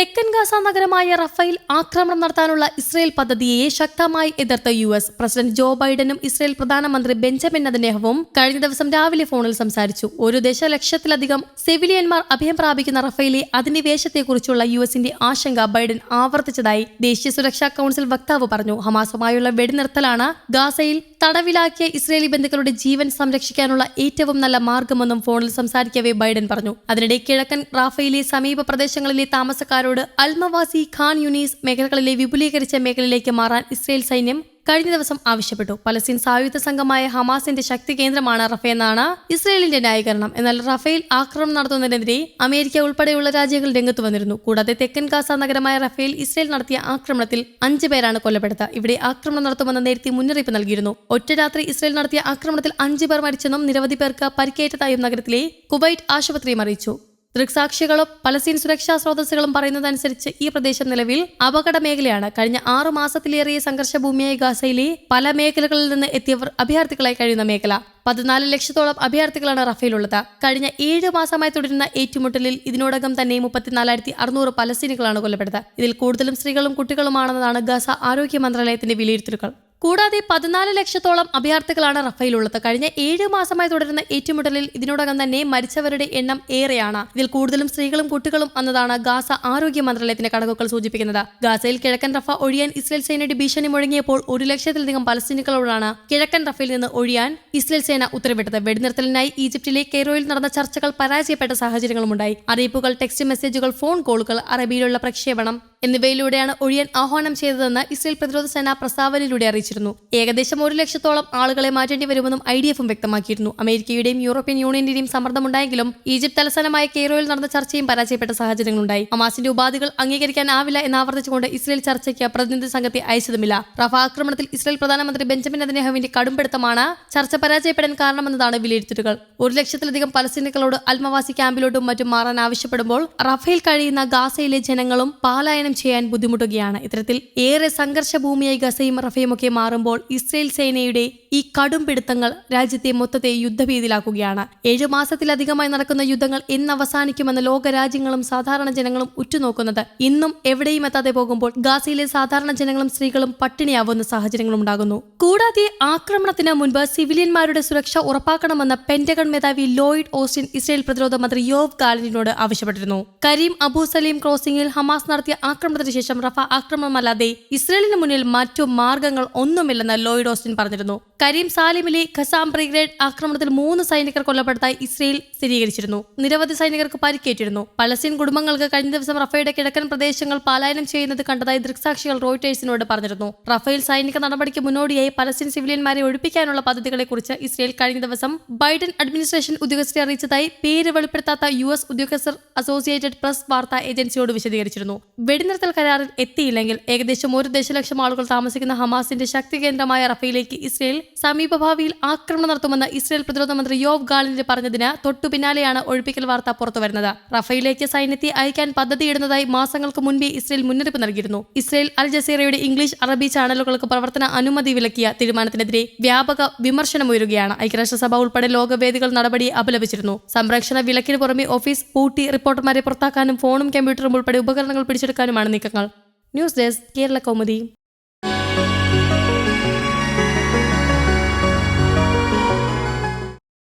തെക്കൻ ഗാസ നഗരമായ റഫൈൽ ആക്രമണം നടത്താനുള്ള ഇസ്രയേൽ പദ്ധതിയെ ശക്തമായി എതിർത്ത യു എസ്. പ്രസിഡന്റ് ജോ ബൈഡനും ഇസ്രയേൽ പ്രധാനമന്ത്രി ബെഞ്ചമിൻ നെതന്യാഹുവും കഴിഞ്ഞ ദിവസം രാവിലെ ഫോണിൽ സംസാരിച്ചു. ഒരു ദശലക്ഷത്തിലധികം സിവിലിയന്മാർ അഭയം പ്രാപിക്കുന്ന റഫൈലെ അധിനിവേശത്തെക്കുറിച്ചുള്ള യു എസിന്റെ ആശങ്ക ബൈഡൻ ആവർത്തിച്ചതായി ദേശീയ സുരക്ഷാ കൌൺസിൽ വക്താവ് പറഞ്ഞു. ഹമാസുമായുള്ള വെടിനിർത്തലാണ് ഗാസയിൽ തടവിലാക്കിയ ഇസ്രയേലി ബന്ധുക്കളുടെ ജീവൻ സംരക്ഷിക്കാനുള്ള ഏറ്റവും നല്ല മാർഗമെന്നും ഫോണിൽ സംസാരിക്കവേ ബൈഡൻ പറഞ്ഞു. അതിനിടെ കിഴക്കൻ റാഫയിലെ സമീപ പ്രദേശങ്ങളിലെ താമസക്കാരോട് അൽമവാസി ഖാൻ യുനീസ് മേഖലകളിലെ വിപുലീകരിച്ച മേഖലയിലേക്ക് മാറാൻ ഇസ്രയേൽ സൈന്യം കഴിഞ്ഞ ദിവസം ആവശ്യപ്പെട്ടു. പലസ്തീൻ സായുധ സംഘമായ ഹമാസിന്റെ ശക്തി കേന്ദ്രമാണ് റഫേന്നാണ് ഇസ്രയേലിന്റെ ന്യായീകരണം. എന്നാൽ റഫേൽ ആക്രമണം നടത്തുന്നതിനെതിരെ അമേരിക്ക ഉൾപ്പെടെയുള്ള രാജ്യങ്ങൾ രംഗത്ത് വന്നിരുന്നു. കൂടാതെ തെക്കൻ ഗാസ നഗരമായ റഫേൽ ഇസ്രയേൽ നടത്തിയ ആക്രമണത്തിൽ അഞ്ചു പേരാണ് കൊല്ലപ്പെട്ടത്. ഇവിടെ ആക്രമണം നടത്തുമെന്ന് നേരത്തെ മുന്നറിയിപ്പ് നൽകിയിരുന്നു. ഒറ്റ രാത്രി ഇസ്രയേൽ നടത്തിയ ആക്രമണത്തിൽ അഞ്ചു പേർ മരിച്ചെന്നും നിരവധി പേർക്ക് പരിക്കേറ്റതായും നഗരത്തിലെ കുവൈറ്റ് ആശുപത്രിയും അറിയിച്ചു. ദൃക്സാക്ഷികളും പലസ്തീൻ സുരക്ഷാ സ്രോതസ്സുകളും പറയുന്നതനുസരിച്ച് ഈ പ്രദേശം നിലവിൽ അപകട മേഖലയാണ്. കഴിഞ്ഞ ആറു മാസത്തിലേറിയ സംഘർഷഭൂമിയായ ഗാസയിലെ പല മേഖലകളിൽ നിന്ന് എത്തിയവർ അഭയാർത്ഥികളായി കഴിയുന്ന മേഖല. പതിനാല് ലക്ഷത്തോളം അഭയാർത്ഥികളാണ് റഫേലുള്ളത്. കഴിഞ്ഞ ഏഴ് മാസമായി തുടരുന്ന ഏറ്റുമുട്ടലിൽ ഇതിനോടകം തന്നെ മുപ്പത്തിനാലായിരത്തി അറുന്നൂറ് പലസ്തീനികളാണ് കൊല്ലപ്പെട്ടത്. ഇതിൽ കൂടുതലും സ്ത്രീകളും കുട്ടികളുമാണെന്നതാണ് ഗാസ ആരോഗ്യ മന്ത്രാലയത്തിന്റെ വിലയിരുത്തലുകൾ. കൂടാതെ പതിനാല് ലക്ഷത്തോളം അഭയാർത്ഥികളാണ് റഫയിലുള്ളത് കഴിഞ്ഞ ഏഴ് മാസമായി തുടരുന്ന ഏറ്റുമുട്ടലിൽ ഇതിനോടകം തന്നെ മരിച്ചവരുടെ എണ്ണം ഏറെയാണ്. ഇതിൽ കൂടുതലും സ്ത്രീകളും കുട്ടികളും എന്നതാണ് ഗാസ ആരോഗ്യ മന്ത്രാലയത്തിന്റെ കണക്കുകൾ സൂചിപ്പിക്കുന്നത്. ഗാസയിൽ കിഴക്കൻ റഫ ഒഴിയാൻ ഇസ്രയേൽ സേനയുടെ ഭീഷണി മുഴങ്ങിയപ്പോൾ ഒരു ലക്ഷത്തിലധികം പലസ്തീനികളോടാണ് കിഴക്കൻ റഫയിൽ നിന്ന് ഒഴിയാൻ ഇസ്രയേൽ സേന ഉത്തരവിട്ടത്. വെടിനിർത്തലിനായി ഈജിപ്തിലെ കെയ്റോയിൽ നടന്ന ചർച്ചകൾ പരാജയപ്പെട്ട സാഹചര്യങ്ങളുമുണ്ടായി. അറിയിപ്പുകൾ ടെക്സ്റ്റ് മെസ്സേജുകൾ ഫോൺ കോളുകൾ അറബിയിലുള്ള പ്രക്ഷേപണം എന്നിവയിലൂടെയാണ് ഒഴിയാൻ ആഹ്വാനം ചെയ്തതെന്ന് ഇസ്രയേൽ പ്രതിരോധ സേന പ്രസ്താവനയിലൂടെ അറിയിച്ചിരുന്നു ഏകദേശം ഒരു ലക്ഷത്തോളം ആളുകളെ മാറ്റേണ്ടി വരുമെന്നും ഐ ഡി എഫും വ്യക്തമാക്കിയിരുന്നു. അമേരിക്കയുടെയും യൂറോപ്യൻ യൂണിയന്റെയും സമ്മർദ്ദമുണ്ടായെങ്കിലും ഈജിപ്ത് തലസ്ഥാനമായ കെയ്റോയിൽ നടന്ന ചർച്ചയും പരാജയപ്പെട്ട സാഹചര്യങ്ങളുണ്ടായി. ഹമാസിന്റെ ഉപാധികൾ അംഗീകരിക്കാനാവില്ല എന്നാവർത്തിച്ചുകൊണ്ട് ഇസ്രയേൽ ചർച്ചയ്ക്ക് പ്രതിനിധി സംഘത്തെ അയച്ചതുമില്ല. റഫ ആക്രമണത്തിൽ ഇസ്രയേൽ പ്രധാനമന്ത്രി ബെഞ്ചമിൻ അദ്ദേഹവിന്റെ കടുംപിടുത്തമാണ് ചർച്ച പരാജയപ്പെടാൻ കാരണമെന്നതാണ് വിലയിരുത്തലുകൾ. ഒരു ലക്ഷത്തിലധികം പലസ്തീനികളോട് അൽമവാസി ക്യാമ്പിലോട്ടും മറ്റും മാറാൻ ആവശ്യപ്പെടുമ്പോൾ റഫേൽ കഴിയുന്ന ഗാസയിലെ ജനങ്ങളും പാലായനം ചെയ്യാൻ ബുദ്ധിമുട്ടുകയാണ്. ഇത്തരത്തിൽ ഏറെ സംഘർഷ ഭൂമിയായി ഗസയും റഫയും ഒക്കെ മാറുമ്പോൾ ഇസ്രയേൽ സേനയുടെ ഈ കടും പിടുത്തങ്ങൾ രാജ്യത്തെ മൊത്തത്തെ യുദ്ധഭീതിയിലാക്കുകയാണ്. ഏഴു മാസത്തിലധികമായി നടക്കുന്ന യുദ്ധങ്ങൾ എന്ന് അവസാനിക്കുമെന്ന് ലോകരാജ്യങ്ങളും സാധാരണ ജനങ്ങളും ഉറ്റുനോക്കുന്നത്. ഇന്നും എവിടെയും എത്താതെ പോകുമ്പോൾ ഗാസയിലെ സാധാരണ ജനങ്ങളും സ്ത്രീകളും പട്ടിണിയാവുന്ന സാഹചര്യങ്ങളും ഉണ്ടാകുന്നു. കൂടാതെ ആക്രമണത്തിന് മുൻപ് സിവിലിയന്മാരുടെ സുരക്ഷ ഉറപ്പാക്കണമെന്ന് പെന്റഗൺ മേധാവി ലോയിഡ് ഓസ്റ്റിൻ ഇസ്രയേൽ പ്രതിരോധ മന്ത്രി യോവ് ഗാലിനോട് ആവശ്യപ്പെട്ടിരുന്നു. കരീം അബു സലീം ക്രോസിംഗിൽ ഹമാസ് നടത്തിയ ആക്രമണത്തിന് ശേഷം റഫ ആക്രമണമല്ലാതെ ഇസ്രയേലിന് മുന്നിൽ മറ്റു മാർഗങ്ങൾ ഒന്നുമില്ലെന്ന് ലോയിഡ് ഓസ്റ്റിൻ പറഞ്ഞിരുന്നു. കരീം സാലിമിലെ ഖസാം ബ്രിഗേഡ് ആക്രമണത്തിൽ മൂന്ന് സൈനികർ കൊല്ലപ്പെട്ടതായി ഇസ്രയേൽ സ്ഥിരീകരിച്ചിരുന്നു. നിരവധി സൈനികർക്ക് പരിക്കേറ്റിരുന്നു. പലസ്തീൻ കുടുംബങ്ങൾക്ക് കഴിഞ്ഞ ദിവസം റഫയുടെ കിഴക്കൻ പ്രദേശങ്ങൾ പലായനം ചെയ്യുന്നത് കണ്ടതായി ദൃക്സാക്ഷികൾ റോയിട്ടേഴ്സിനോട് പറഞ്ഞിരുന്നു. റഫേൽ സൈനിക നടപടിക്ക് മുന്നോടിയായി പലസ്തീൻ സിവിലിയന്മാരെ ഒഴിപ്പിക്കാനുള്ള പദ്ധതികളെക്കുറിച്ച് ഇസ്രയേൽ കഴിഞ്ഞ ദിവസം ബൈഡൻ അഡ്മിനിസ്ട്രേഷൻ ഉദ്യോഗസ്ഥരെ അറിയിച്ചതായി പേര് വെളിപ്പെടുത്താത്ത യു എസ് ഉദ്യോഗസ്ഥർ അസോസിയേറ്റഡ് പ്രസ് വാർത്താ ഏജൻസിയോട് വിശദീകരിച്ചിരുന്നു. വെടിനിർത്തൽ കരാറിൽ എത്തിയില്ലെങ്കിൽ ഏകദേശം ഒരു ദശലക്ഷം ആളുകൾ താമസിക്കുന്ന ഹമാസിന്റെ ശക്തി കേന്ദ്രമായ റഫയിലേക്ക് ഇസ്രയേൽ സമീപഭാവിയിൽ ആക്രമണം നടത്തുമെന്ന് ഇസ്രയേൽ പ്രതിരോധ മന്ത്രി യോവ് ഗാലിന്റെ പറഞ്ഞതിന് തൊട്ടു പിന്നാലെയാണ് ഒഴിപ്പിക്കൽ വാർത്ത പുറത്തുവരുന്നത് റഫയിലേക്ക് സൈന്യത്തെ അയക്കാൻ പദ്ധതിയിടുന്നതായി മാസങ്ങൾക്ക് മുൻപേ ഇസ്രയേൽ മുന്നറിയിപ്പ് നൽകിയിരുന്നു. ഇസ്രയേൽ അൽ ജസീറയുടെ ഇംഗ്ലീഷ് അറബി ചാനലുകൾക്ക് പ്രവർത്തന അനുമതി വിലക്കിയ തീരുമാനത്തിനെതിരെ വ്യാപക വിമർശനമുയരുകയാണ്. ഐക്യരാഷ്ട്രസഭ ഉൾപ്പെടെ ലോകവേദികൾ നടപടി അപലപിച്ചിരുന്നു. സംരക്ഷണ വിലക്കിന് പുറമെ ഓഫീസ് പൂട്ടി റിപ്പോർട്ടർമാരെ പുറത്താക്കാനും ഫോണും കമ്പ്യൂട്ടറും ഉൾപ്പെടെ ഉപകരണങ്ങൾ പിടിച്ചെടുക്കാനുമാണ് നീക്കങ്ങൾ. News desk Kerala Kaumudi.